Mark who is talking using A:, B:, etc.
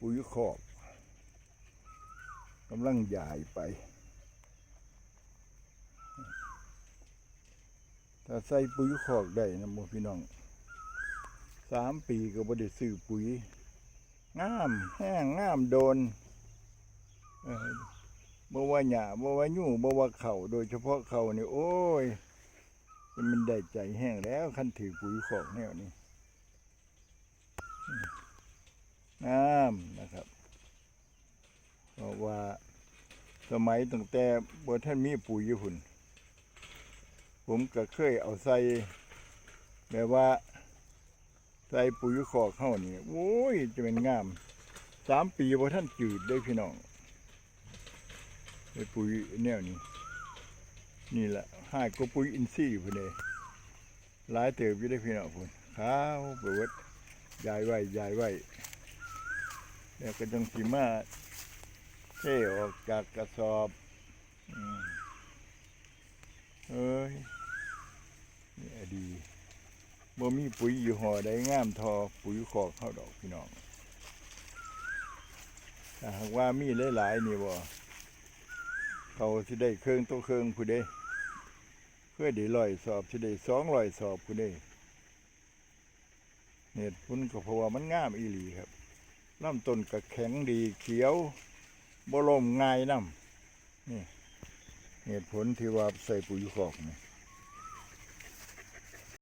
A: ปุ๋ยคอกกำลังใหญ่ไป ถ้าใส่ปุ๋ยคอกได้นะโมพี่น้องสามปีก็บ่ได้ซื้อปุ๋ยงามแห้งงามโดนเออบ่ว่าหญ้าบ่ว่ายู่บ่ว่าเข่าโดยเฉพาะเข่านี่โอ้ยมันได้ใจแห้งแล้วคันถือปุ๋ยคอกแนวนี้งามนะครับเพราะ ว่า สมัยตั้งแต่บ่ท่านมีปุ๋ยอยู่หุ่น ผมก็เคยเอาใส่แบบว่า ใส่ปุ๋ยคอกเข้านี่โอ้ย จะเป็นงามสามปีบ่ท่านจืดได้พี่น้องใส่ปุ๋ยแนวนี้ นี่แหละห้าก็ปุ๋ยอินทรีย์พุ่นเด้หลายเติบอยู่ได้พี่น้องพุ่นขาวเบิดยายไว้ยายไว้แล้วก็จังสิมา เทออกจากกระสอบเอ้ยนี่ดีบ่มีปุ๋ยอยู่ห่อใดงามทอปุ๋ยคอกเข้าดอกพี่น้องถ้าหากว่ามีหลายๆนี่บ่เขาสิได้เครื่องตัวเครื่องผู้ใดเพื่อได้ร้อยสอบสิได้สองร้อยสอบผู้ใดเหตุผลก็เพราะว่ามันงามอีหลีครับลำต้นก็แข็งดีเขียว บ่ลมง่ายน้ำนี่เหตุผลที่ว่าใส่ปุ๋ยคอกนี่